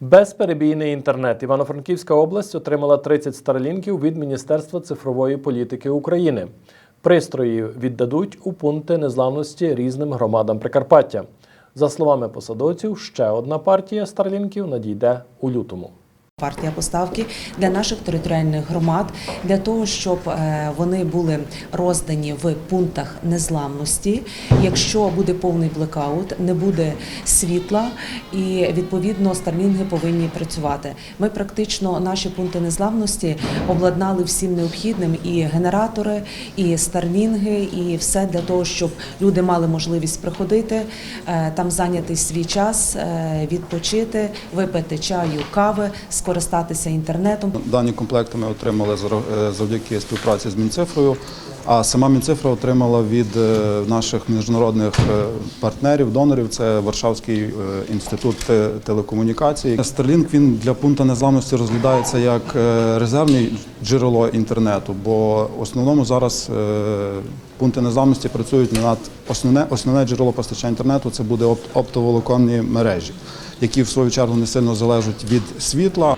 Безперебійний інтернет. Івано-Франківська область отримала 30 старлінків від Міністерства цифрової політики України. Пристрої віддадуть у пункти незламності різним громадам Прикарпаття. За словами посадовців, ще одна партія старлінків надійде у лютому. Партія поставки для наших територіальних громад для того, щоб е, вони були роздані в пунктах незламності. Якщо буде повний блекаут, не буде світла, і відповідно старлінги повинні працювати. Ми практично наші пункти незламності обладнали всім необхідним і генератори, і старлінги, і все для того, щоб люди мали можливість приходити, е, там зайняти свій час, е, відпочити, випити чаю, кави, скористатися інтернетом. Дані комплекти ми отримали е, завдяки співпраці з Мінцифрою. А сама Мінцифра отримала від е, наших міжнародних е, партнерів, донорів. Це Варшавський інститут телекомунікацій. Starlink він для пункту незламності розглядається як резервне джерело інтернету, бо в основному зараз пункти незламності працюють над основне основне джерело постачання інтернету. Це буде оптоволоконні мережі, які в свою чергу не сильно залежать від світла.